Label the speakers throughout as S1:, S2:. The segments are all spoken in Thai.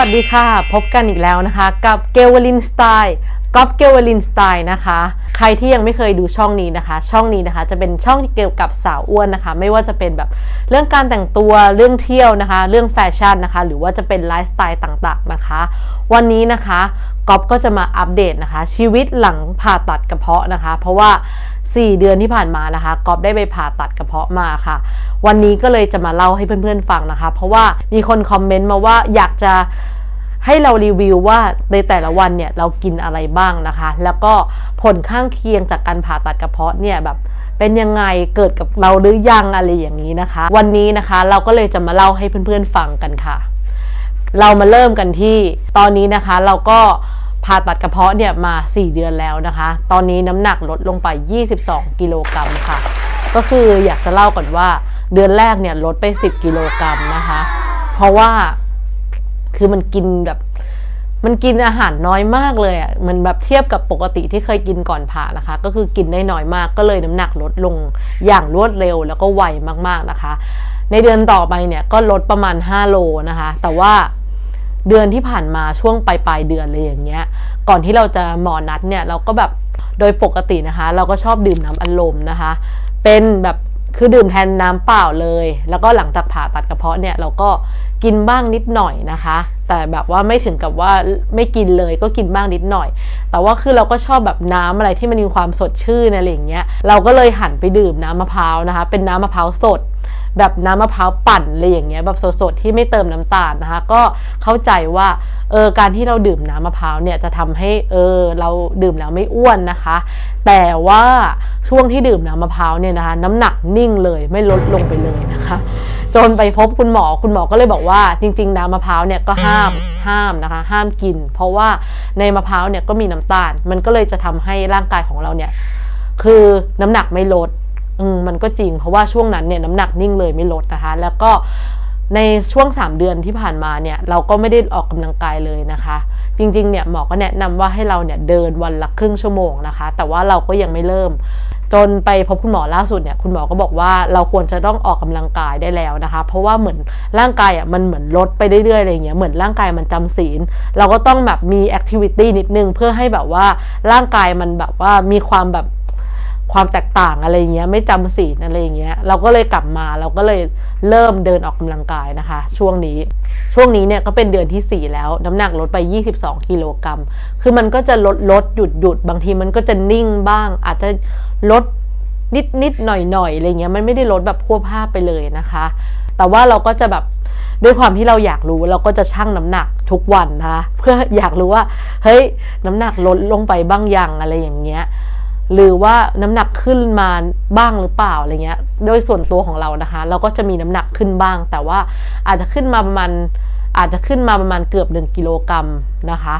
S1: วัสดีค่ะ พบกันอีกแล้วนะคะ กับเกลวลินสไตล์ก๊อฟเกลวลินสไตล์นะคะ ใครที่ยังไม่เคยดูช่องนี้นะคะ ช่องนี้นะคะ จะเป็นช่องที่เกี่ยวกับสาวอ้วนนะคะ ไม่ว่าจะเป็นแบบเรื่องการแต่งตัวเรื่องเที่ยวนะคะ เรื่องแฟชั่นนะคะ หรือว่าจะเป็นไลฟ์สไตล์ต่างๆนะคะ วันนี้นะคะ ก๊อฟก็จะมาอัปเดตนะคะ ชีวิตหลังผ่าตัดกระเพาะนะคะ เพราะว่า 4 เดือนที่ผ่านมานะคะก๊อฟได้ไปผ่าตัดกระเพาะมาค่ะ วันนี้ก็เลยจะมาเล่าให้เพื่อนๆฟังนะคะ เพราะว่ามีคนคอมเมนต์มาว่าอยากจะให้เรารีวิวว่าในแต่ละวันเนี่ยเรากินอะไรบ้างนะคะ แล้วก็ผลข้างเคียงจากการผ่าตัดกระเพาะเนี่ยแบบเป็นยังไงเกิดกับเราหรือยังอะไรอย่างนี้นะคะ วันนี้นะคะเราก็เลยจะมาเล่าให้เพื่อนๆฟังกันค่ะ เรามาเริ่มกันที่ตอนนี้นะคะเราก็ ผ่าตัดกระเพาะเนี่ยมา 4 เดือนแล้วนะคะ ตอนนี้น้ำหนักลดลงไป 22 กิโลกรัมค่ะ ก็คืออยากจะเล่าก่อนว่าเดือนแรกเนี่ยลดไป 10 กิโลกรัมนะคะ เพราะว่าคือมันกินแบบมันกินอาหารน้อยมากเลยอะ มันแบบเทียบกับปกติที่เคยกินก่อนผ่านะคะ ก็คือกินได้น้อยมาก ก็เลยน้ำหนักลดลงอย่างรวดเร็วแล้วก็ไวมากๆนะคะ ในเดือนต่อไปเนี่ยก็ลดประมาณ 5 โลนะคะ แต่ว่า เดือนที่ผ่านมาช่วงปลายปลายเดือนอะไรอย่างเงี้ย ก่อนที่เราจะหมอนัดเนี่ยเราก็แบบโดยปกตินะคะ เราก็ชอบดื่มน้ำอัดลมนะคะ เป็นแบบคือดื่มแทนน้ำเปล่าเลย แล้วก็หลังจากผ่าตัดกระเพาะเนี่ยเราก็กินบ้างนิดหน่อยนะคะ แต่แบบว่าไม่ถึงกับว่าไม่กินเลยก็กินบ้างนิดหน่อย แต่ว่าคือเราก็ชอบแบบน้ำอะไรที่มันมีความสดชื่นอะไรอย่างเงี้ย เราก็เลยหันไปดื่มน้ำมะพร้าวนะคะ เป็นน้ำมะพร้าวสด แบบน้ำมะพร้าวปั่นอะไรอย่างเงี้ยแบบสดๆที่ไม่เติมน้ำตาลนะคะก็เข้าใจว่าเออการที่เราดื่มน้ำมะพร้าวเนี่ยจะทำให้เออเราดื่มแล้วไม่อ้วนนะคะ แต่ว่าช่วงที่ดื่มน้ำมะพร้าวเนี่ยนะคะน้ำหนักนิ่งเลยไม่ลดลงไปเลยนะคะ จนไปพบคุณหมอคุณหมอก็เลยบอกว่าจริง ๆ น้ำมะพร้าวเนี่ยก็ห้ามห้ามนะคะ ห้ามกิน เพราะว่าในมะพร้าวเนี่ยก็มีน้ำตาล มันก็เลยจะทำให้ร่างกายของเราเนี่ยคือน้ำหนักไม่ลด อืมมันก็จริง เพราะว่าช่วงนั้นเนี่ยน้ำหนักนิ่งเลยไม่ลดนะคะ แล้วก็ในช่วง 3 เดือนที่ผ่านมาเนี่ยเราก็ไม่ได้ออกกำลังกายเลยนะคะ จริงๆเนี่ยหมอก็แนะนำว่าให้เราเนี่ยเดินวันละครึ่งชั่วโมงนะคะ แต่ว่าเราก็ยังไม่เริ่ม จนไปพบคุณหมอล่าสุดเนี่ยคุณหมอก็บอกว่าเราควรจะต้องออกกำลังกายได้แล้วนะคะ เพราะว่าเหมือนร่างกายอะมันเหมือนลดไปเรื่อยๆอะไรอย่างเงี้ยเหมือนร่างกายมันจำศีล เราก็ต้องแบบมีแอคทิวิตี้นิดนึงเพื่อให้แบบว่าร่างกายมันแบบว่ามีความแบบ ความแตกต่างอะไรเงี้ยไม่จำศีลอะไรเงี้ยเราก็เลยกลับมาเราก็เลยเริ่มเดินออกกำลังกายนะคะ ช่วงนี้ช่วงนี้เนี่ยก็เป็นเดือนที่ 4 แล้ว น้ำหนักลดไป 22กิโลกรัมคือมันก็จะลดลดหยุดหยุดบางทีมันก็จะนิ่งบ้าง อาจจะลดนิดนิดหน่อยหน่อยอะไรเงี้ยมันไม่ได้ลดแบบพวบภาพไปเลยนะคะ แต่ว่าเราก็จะแบบด้วยความที่เราอยากรู้เราก็จะชั่งน้ำหนักทุกวันนะคะเพื่ออยากรู้ว่าเฮ้ยน้ำหนักลดลงไปบ้างยังอะไรอย่างเงี้ย หรือว่าน้ำหนักขึ้นมาบ้างหรือเปล่าอะไรเงี้ย โดยส่วนตัวของเรานะคะ เราก็จะมีน้ำหนักขึ้นบ้าง แต่ว่าอาจจะขึ้นมาประมาณอาจจะขึ้นมาประมาณเกือบ 1 กิโลกรัมนะคะ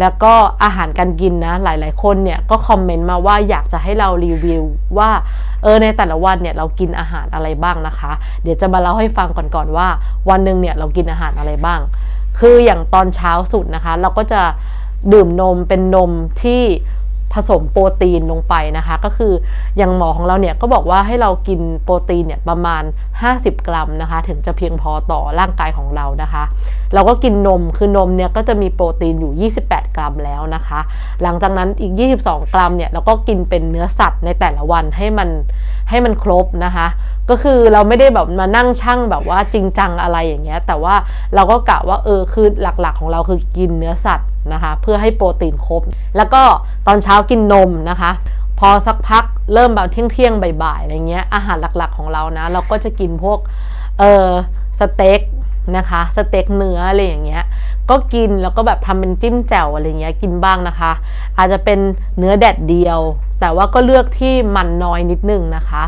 S1: แล้วก็อาหารการกินนะ หลาย ๆ คนเนี่ยก็คอมเมนต์มาว่าอยากจะให้เรารีวิวว่าเออในแต่ละวันเนี่ยเรากินอาหารอะไรบ้างนะคะ เดี๋ยวจะมาเล่าให้ฟังก่อนๆว่า วันหนึ่งเนี่ยเรากินอาหารอะไรบ้าง คืออย่างตอนเช้าสุดนะคะ เราก็จะดื่มนมเป็นนมที่ ผสมโปรตีนลงไปนะคะ ก็คืออย่างหมอของเราเนี่ยก็บอกว่าให้เรากินโปรตีนเนี่ยประมาณ 50 กรัมนะคะ ถึงจะเพียงพอต่อร่างกายของเรานะคะ เราก็กินนมคือนมเนี่ยก็จะมีโปรตีนอยู่ 28 กรัมแล้วนะคะ หลังจากนั้นอีก 22 กรัมเนี่ยเราก็กินเป็นเนื้อสัตว์ในแต่ละวันให้มันให้มันครบนะคะ ก็คือเราไม่ได้แบบมานั่งชั่งแบบว่าจริงจังอะไรอย่างเงี้ย แต่ว่าเราก็กะว่าเออคือหลักๆของเราคือกินเนื้อสัตว์นะคะ เพื่อให้โปรตีนครบ แล้วก็ตอนเช้ากินนมนะคะ พอสักพักเริ่มแบบเที่ยงเที่ยงบ่ายๆอะไรเงี้ยอาหารหลักๆของเรานะ เราก็จะกินพวกเออสเต็กนะคะสเต็กเนื้ออะไรอย่างเงี้ยก็กินแล้วก็แบบทำเป็นจิ้มแจ่วอะไรเงี้ยกินบ้างนะคะ อาจจะเป็นเนื้อแดดเดียว แต่ว่าก็เลือกที่มันน้อยนิดนึงนะคะ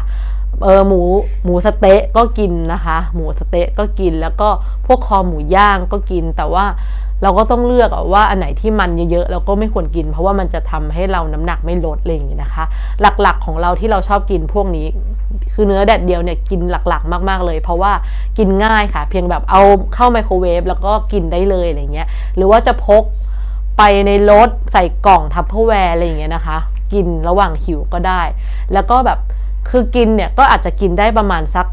S1: เออหมูหมูสเต๊ะก็กินนะคะ หมูสเต๊ะก็กินแล้วก็พวกคอหมูย่างก็กิน แต่ว่าเราก็ต้องเลือกว่าอันไหนที่มันเยอะๆเราก็ไม่ควรกิน เพราะว่ามันจะทำให้เราน้ำหนักไม่ลดอะไรอย่างงี้นะคะ หลักๆของเราที่เราชอบกินพวกนี้ คือเนื้อแดดเดียวเนี่ยกินหลักๆ มากๆเลย เพราะว่ากินง่ายค่ะ เพียงแบบเอาเข้าไมโครเวฟแล้วก็กินได้เลยอะไรเงี้ยหรือว่าจะพกไปในรถใส่กล่องทัพเปอร์แวร์อะไรอย่างเงี้ยนะคะ กินระหว่างหิวก็ได้ แล้วก็แบบ คือกินเนี่ยก็อาจจะกินได้ประมาณสัก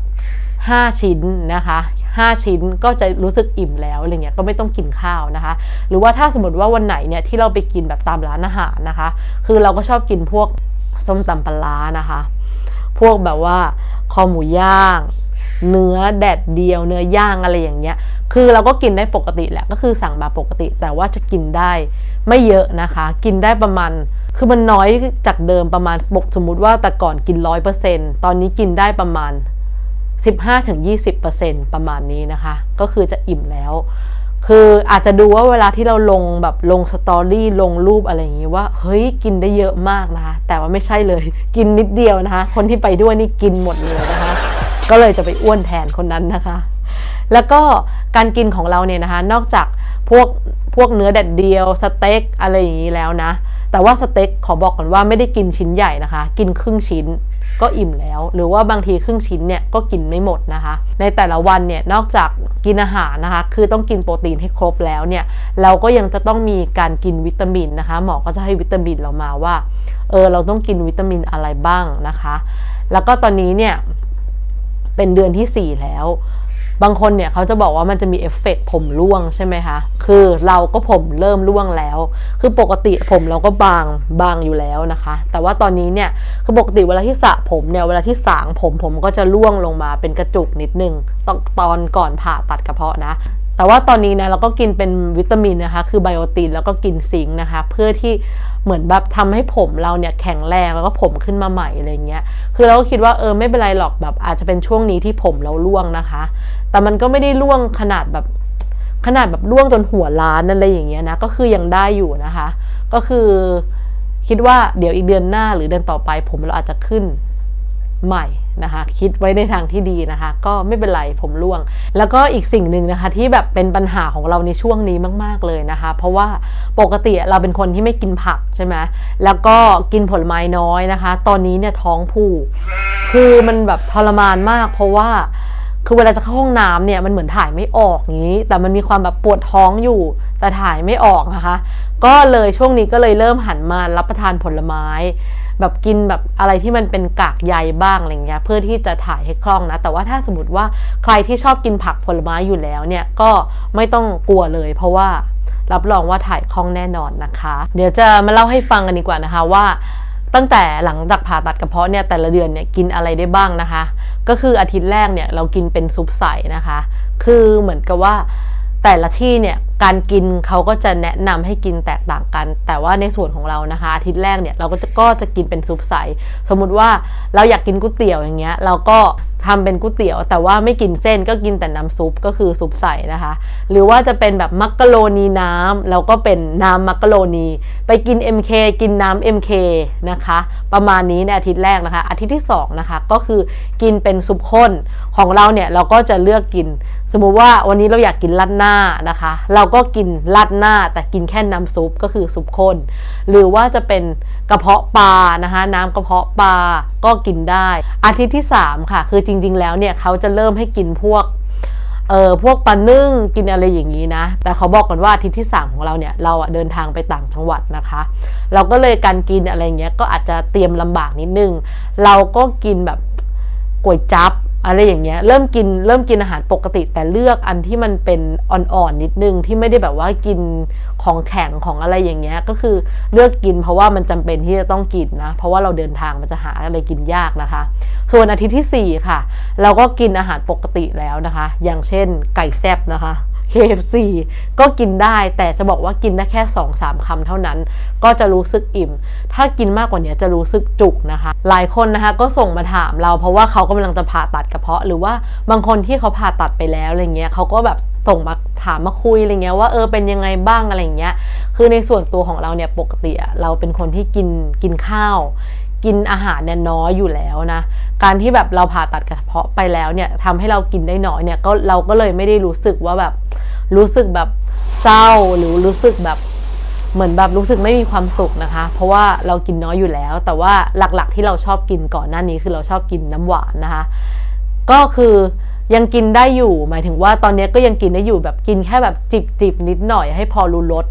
S1: 5 ชิ้นนะคะ5 ชิ้นก็จะรู้สึกอิ่มแล้วอะไรเงี้ยก็ไม่ต้องกินข้าวนะคะ หรือว่าถ้าสมมติว่าวันไหนเนี่ยที่เราไปกินแบบตามร้านอาหารนะคะ คือเราก็ชอบกินพวกส้มตำปลานะคะ พวกแบบว่าคอหมูย่าง เนื้อแดดเดียว เนื้อย่างอะไรอย่างเงี้ย คือเราก็กินได้ปกติแหละก็คือสั่งมาปกติ แต่ว่าจะกินได้ไม่เยอะนะคะ กินได้ประมาณ คือมันน้อยจากเดิมประมาณปกสมมุติว่าแต่ก่อนกินร้อยเปอร์เซ็นตอนนี้กินได้ประมาณ 15-20%ประมาณนี้นะคะ ก็คือจะอิ่มแล้ว คืออาจจะดูว่าเวลาที่เราลงแบบลงสตอรี่ลงรูปอะไรอย่างนี้ว่า เฮ้ยกินได้เยอะมากนะคะ แต่ว่าไม่ใช่เลย กินนิดเดียวนะคะ คนที่ไปด้วยนี่กินหมดเลยนะคะ ก็เลยจะไปอ้วนแทนคนนั้นนะคะ แล้วก็การกินของเราเนี่ยนะคะ นอกจากพวกพวกเนื้อแดดเดียวสเต็กอะไรอย่างนี้แล้วนะ แต่ว่าสเต็กขอบอกก่อนว่าไม่ได้กินชิ้นใหญ่นะคะ กินครึ่งชิ้นก็อิ่มแล้ว หรือว่าบางทีครึ่งชิ้นเนี่ยก็กินไม่หมดนะคะ ในแต่ละวันเนี่ยนอกจากกินอาหารนะคะ คือต้องกินโปรตีนให้ครบแล้วเนี่ยเราก็ยังจะต้องมีการกินวิตามินนะคะ หมอก็จะให้วิตามินเรามาว่าเออเราต้องกินวิตามินอะไรบ้างนะคะ แล้วก็ตอนนี้เนี่ยเป็นเดือนที่ 4 แล้ว บางคนเนี่ยเขาจะบอกว่ามันจะมีเอฟเฟกต์ผมร่วงใช่ไหมคะ คือเราก็ผมเริ่มร่วงแล้ว คือปกติผมเราก็บางบางอยู่แล้วนะคะ แต่ว่าตอนนี้เนี่ยคือปกติเวลาที่สระผมเนี่ยเวลาที่สางผมผมก็จะร่วงลงมาเป็นกระจุกนิดนึงตอตอนก่อนผ่าตัดกระเพาะนะแต่ว่าตอนนี้นะเราก็กินเป็นวิตามินนะคะ คือไบโอตินแล้วก็กินซิงค์นะคะ เพื่อที่ เหมือนแบบทำให้ผมเราเนี่ยแข็งแรงแล้วก็ผมขึ้นมาใหม่อะไรเงี้ย คือเราก็คิดว่าเออไม่เป็นไรหรอกแบบอาจจะเป็นช่วงนี้ที่ผมเราร่วงนะคะ แต่มันก็ไม่ได้ร่วงขนาดแบบขนาดแบบร่วงจนหัวล้านอะไรอย่างเงี้ยนะ ก็คือยังได้อยู่นะคะ ก็คือคิดว่าเดี๋ยวอีกเดือนหน้าหรือเดือนต่อไปผมเราอาจจะขึ้นใหม่ นะคะ คิดไว้ในทางที่ดีนะคะ ก็ไม่เป็นไรผมร่วง แล้วก็อีกสิ่งหนึ่งนะคะที่แบบเป็นปัญหาของเราในช่วงนี้มาก ๆเลยนะคะ เพราะว่าปกติเราเป็นคนที่ไม่กินผักใช่ไหมแล้วก็กินผลไม้น้อยนะคะ ตอนนี้เนี่ยท้องผูกคือมันแบบทรมานมาก เพราะว่าคือเวลาจะเข้าห้องน้ำเนี่ยมันเหมือนถ่ายไม่ออกอย่างนี้ แต่มันมีความแบบปวดท้องอยู่ แต่ถ่ายไม่ออกนะคะ ก็เลยช่วงนี้ก็เลยเริ่มหันมารับประทานผลไม้ แบบกินแบบอะไรที่มันเป็นกากใยบ้างอะไรเงี้ยเพื่อที่จะถ่ายให้คล่องนะ แต่ว่าถ้าสมมติว่าใครที่ชอบกินผักผลไม้อยู่แล้วเนี่ยก็ไม่ต้องกลัวเลย เพราะว่ารับรองว่าถ่ายคล่องแน่นอนนะคะ เดี๋ยวจะมาเล่าให้ฟังกันดีกว่านะคะว่าตั้งแต่หลังจากผ่าตัดกระเพาะเนี่ยแต่ละเดือนเนี่ยกินอะไรได้บ้างนะคะ ก็คืออาทิตย์แรกเนี่ยเรากินเป็นซุปใสนะคะ คือเหมือนกับว่าแต่ละที่เนี่ยการกินเขาก็จะแนะนำให้กินแตกต่าง กัน แต่ว่าในส่วนของเรานะคะอาทิตย์แรกเนี่ยเราก็จะก็จะกินเป็นซุปใส สมมุติว่าเราอยากกินก๋วยเตี๋ยวอย่างเงี้ยเราก็ทำเป็นก๋วยเตี๋ยว แต่ว่าไม่กินเส้นก็กินแต่น้ำซุปก็คือซุปใสนะคะ หรือว่าจะเป็นแบบมักกะโรนีน้ำเราก็เป็นน้ำมักกะโรนีไปกิน MK กินน้ำ MK นะคะ ประมาณนี้ในอาทิตย์แรกนะคะ อาทิตย์ที่2นะคะก็คือกินเป็นซุปข้นของเราเนี่ยเราก็จะเลือกกิน สมมุติว่าวันนี้เราอยากกินราดหน้านะคะ เราก็กินราดหน้าแต่กินแค่น้ำซุปก็คือซุปข้น หรือว่าจะเป็นกระเพาะปลานะคะ น้ำกระเพาะปลาก็กินได้ อาทิตย์ที่ 3 ค่ะ คือจริง ๆ แล้วเนี่ยเขาจะเริ่มให้กินพวกเออพวกปลานึ่งกินอะไรอย่างนี้นะ แต่เขาบอกก่อนว่าอาทิตย์ที่ 3 ของเราเนี่ยเราเดินทางไปต่างจังหวัดนะคะ เราก็เลยการกินอะไรเงี้ยก็อาจจะเตรียมลำบากนิดนึง เราก็กินแบบก๋วยจั๊บ อะไรอย่างเงี้ยเริ่มกินเริ่มกินอาหารปกติ แต่เลือกอันที่มันเป็นอ่อนๆนิดนึงที่ไม่ได้แบบว่ากินของแข็งของอะไรอย่างเงี้ยก็คือเลือกกินเพราะว่ามันจำเป็นที่จะต้องกินนะ เพราะว่าเราเดินทางมันจะหาอะไรกินยากนะคะ ส่วนอาทิตย์ที่ 4 ค่ะ เราก็กินอาหารปกติแล้วนะคะ อย่างเช่นไก่แซบนะคะ KFC ก็กินได้แต่จะบอกว่ากินได้แค่ 2-3คำเท่านั้น ก็จะรู้สึกอิ่ม ถ้ากินมากกว่านี้จะรู้สึกจุกนะคะ หลายคนนะคะก็ส่งมาถามเราเพราะว่าเขากำลังจะผ่าตัดกระเพาะ หรือว่าบางคนที่เขาผ่าตัดไปแล้วอะไรเงี้ยเขาก็แบบส่งมาถามมาคุยอะไรเงี้ยว่าเออเป็นยังไงบ้างอะไรเงี้ย คือในส่วนตัวของเราเนี่ยปกติเราเป็นคนที่กินกินข้าว กินอาหารเนี่ยน้อยอยู่แล้วนะ การที่แบบเราผ่าตัดกระเพาะไปแล้วเนี่ยทำให้เรากินได้น้อยเนี่ยก็เราก็เลยไม่ได้รู้สึกว่าแบบรู้สึกแบบเศร้าหรือรู้สึกแบบเหมือนแบบรู้สึกไม่มีความสุขนะคะ เพราะว่าเรากินน้อยอยู่แล้ว แต่ว่าหลักๆที่เราชอบกินก่อนหน้านี้คือเราชอบกินน้ำหวานนะคะ ก็คือยังกินได้อยู่ หมายถึงว่าตอนนี้ก็ยังกินได้อยู่แบบกินแค่แบบจิบจิบนิดหน่อยให้พอรู้รส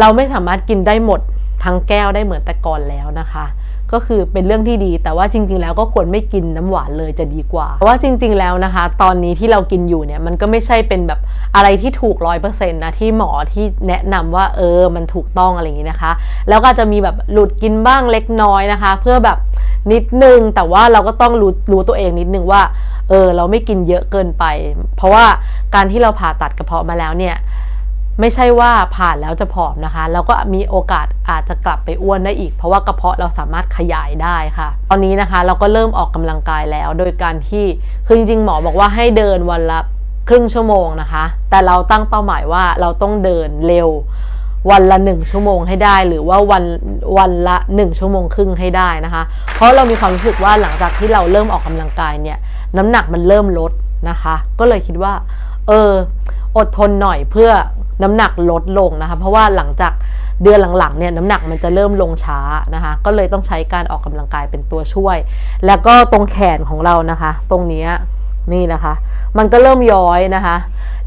S1: เราไม่สามารถกินได้หมดทั้งแก้วได้เหมือนแต่ก่อนแล้วนะคะ ก็คือเป็นเรื่องที่ดี แต่ว่าจริง ๆ แล้วก็ควรไม่กินน้ำหวานเลยจะดีกว่าเพราะว่าจริง ๆ แล้วนะคะ ตอนนี้ที่เรากินอยู่เนี่ยมันก็ไม่ใช่เป็นแบบอะไรที่ถูกร้อยเปอร์เซ็นต์นะที่หมอที่แนะนำว่าเออมันถูกต้องอะไรอย่างนี้นะคะ แล้วก็จะมีแบบหลุดกินบ้างเล็กน้อยนะคะ เพื่อแบบนิดนึงแต่ว่าเราก็ต้องรู้รู้ตัวเองนิดนึงว่าเออเราไม่กินเยอะเกินไป เพราะว่าการที่เราผ่าตัดกระเพาะมาแล้วเนี่ย ไม่ใช่ว่าผ่านแล้วจะผอมนะคะ แล้วก็มีโอกาสอาจจะกลับไปอ้วนได้อีก เพราะว่ากระเพาะเราสามารถขยายได้ค่ะ ตอนนี้นะคะเราก็เริ่มออกกำลังกายแล้ว โดยการที่คือจริงๆหมอบอกว่าให้เดินวันละครึ่งชั่วโมงนะคะ แต่เราตั้งเป้าหมายว่าเราต้องเดินเร็ววันละหนึ่งชั่วโมงให้ได้ หรือว่าวันวันละหนึ่งชั่วโมงครึ่งให้ได้นะคะ เพราะเรามีความรู้สึกว่าหลังจากที่เราเริ่มออกกำลังกายเนี่ย น้ำหนักมันเริ่มลดนะคะ ก็เลยคิดว่า เออ อดทนหน่อยเพื่อน้ำหนักลดลงนะคะเพราะว่าหลังจากเดือนหลังๆเนี่ยน้ำหนักมันจะเริ่มลงช้านะคะก็เลยต้องใช้การออกกำลังกายเป็นตัวช่วย แล้วก็ตรงแขนของเรานะคะ ตรงนี้นี่นะคะ มันก็เริ่มย้อยนะคะ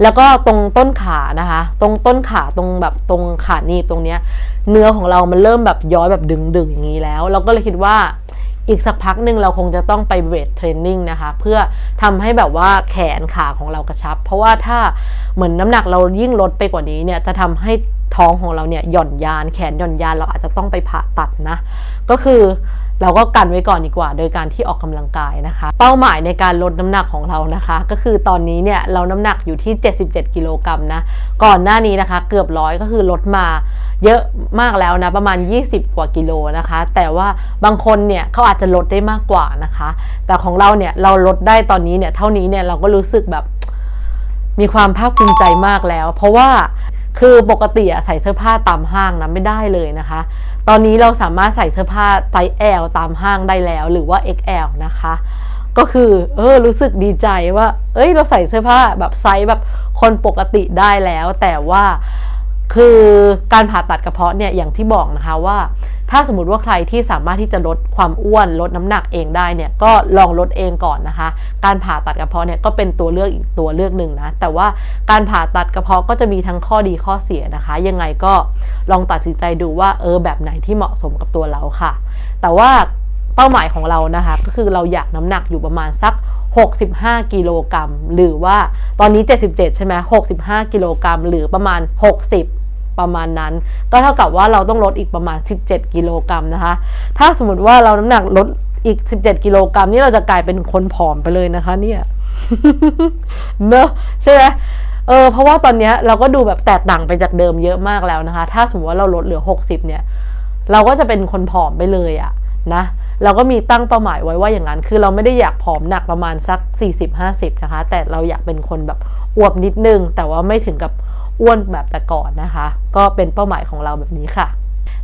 S1: แล้วก็ตรงต้นขานะคะ ตรงต้นขาตรงแบบตรงขาหนีบตรงเนี้ยเนื้อของเรามันเริ่มแบบย้อยแบบดึงๆอย่างนี้แล้ว เราก็เลยคิดว่า อีกสักพักหนึ่งเราคงจะต้องไปเวทเทรนนิ่งนะคะ เพื่อทำให้แบบว่าแขนขาของเรากระชับ เพราะว่าถ้าเหมือนน้ำหนักเรายิ่งลดไปกว่านี้เนี่ยจะทำให้ท้องของเราเนี่ยหย่อนยาน แขนหย่อนยานเราอาจจะต้องไปผ่าตัดนะ ก็คือเราก็กันไว้ก่อนดีกว่า โดยการที่ออกกำลังกายนะคะ เป้าหมายในการลดน้ำหนักของเรานะคะ ก็คือตอนนี้เนี่ยเราน้ำหนักอยู่ที่ 77 กิโลกรัมนะ ก่อนหน้านี้นะคะ เกือบร้อยก็คือลดมา เยอะมากแล้วนะประมาณ 20 กว่ากิโลนะคะ แต่ว่าบางคนเนี่ยเขาอาจจะลดได้มากกว่านะคะ แต่ของเราเนี่ยเราลดได้ตอนนี้เนี่ยเท่านี้เนี่ยเราก็รู้สึกแบบมีความภาคภูมิใจมากแล้ว เพราะว่าคือปกติอะใส่เสื้อผ้าตามห้างนะไม่ได้เลยนะคะ ตอนนี้เราสามารถใส่เสื้อผ้าไซส์ L ตามห้างได้แล้ว หรือว่า XL นะคะ ก็คือเออรู้สึกดีใจว่า เอ้ยเราใส่เสื้อผ้าแบบไซส์แบบคนปกติได้แล้ว แต่ว่า คือการผ่าตัดกระเพาะเนี่ยอย่างที่บอกนะคะว่า ถ้าสมมติว่าใครที่สามารถที่จะลดความอ้วนลดน้ำหนักเองได้เนี่ยก็ลองลดเองก่อนนะคะ การผ่าตัดกระเพาะเนี่ยก็เป็นตัวเลือกอีกตัวเลือกหนึ่งนะแต่ว่าการผ่าตัดกระเพาะก็จะมีทั้งข้อดีข้อเสียนะคะ ยังไงก็ลองตัดสินใจดูว่าเออแบบไหนที่เหมาะสมกับตัวเราค่ะ แต่ว่าเป้าหมายของเรานะคะ ก็คือเราอยากน้ำหนักอยู่ประมาณสัก 65 กิโลกรัม หรือว่าตอนนี้ 77 ใช่ไหม65 กิโลกรัม หรือประมาณ 60 ประมาณนั้น ก็เท่ากับว่าเราต้องลดอีกประมาณ 17 กิโลกรัมนะคะ ถ้าสมมติว่าเราน้ำหนักลดอีก 17 กิโลกรัมนี่เราจะกลายเป็นคนผอมไปเลยนะคะ เนี่ยเนอะใช่ไหมเออเพราะว่าตอนนี้เราก็ดูแบบแตกต่างไปจากเดิมเยอะมากแล้วนะคะ ถ้าสมมติว่าเราลดเหลือ 60 เนี่ย เราก็จะเป็นคนผอมไปเลยอะนะ เราก็มีตั้งเป้าหมายไว้ว่าอย่างนั้น คือเราไม่ได้อยากผอมหนักประมาณสัก 40-50 นะคะ แต่เราอยากเป็นคนแบบอวบนิดนึง แต่ว่าไม่ถึงกับอ้วนแบบแต่ก่อนนะคะ ก็เป็นเป้าหมายของเราแบบนี้ค่ะ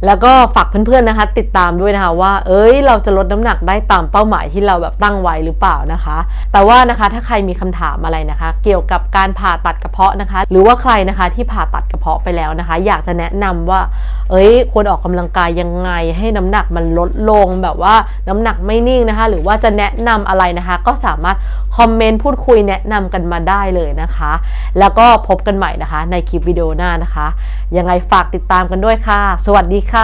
S1: แล้วก็ฝากเพื่อนๆนะคะ ติดตามด้วยนะคะว่า เอ้ยเราจะลดน้ำหนักได้ตามเป้าหมายที่เราแบบตั้งไว้หรือเปล่านะคะ แต่ว่านะคะถ้าใครมีคำถามอะไรนะคะ เกี่ยวกับการผ่าตัดกระเพาะนะคะ หรือว่าใครนะคะที่ผ่าตัดกระเพาะไปแล้วนะคะ อยากจะแนะนำว่า เอ้ยควรออกกำลังกายยังไง ให้น้ำหนักมันลดลงแบบว่าน้ำหนักไม่นิ่งนะคะ หรือว่าจะแนะนำอะไรนะคะ ก็สามารถคอมเมนต์พูดคุยแนะนำกันมาได้เลยนะคะ แล้วก็พบกันใหม่นะคะ ในคลิปวิดีโอหน้านะคะ ยังไงฝากติดตามกันด้วยค่ะ สวัสดีค่ะ
S2: สำ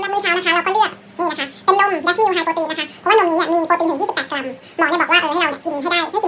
S2: หรับมื้อเช้านะคะเราก็เลือกนี่นะคะ เป็นนมดัชมิลไฮโปรตีนนะคะ เพราะว่านมนี้เนี่ยมีโปรตีนถึง 28 กรัม หมอเนี่ยบอกว่าเออให้เราเนี่ยกินให้ได้ให้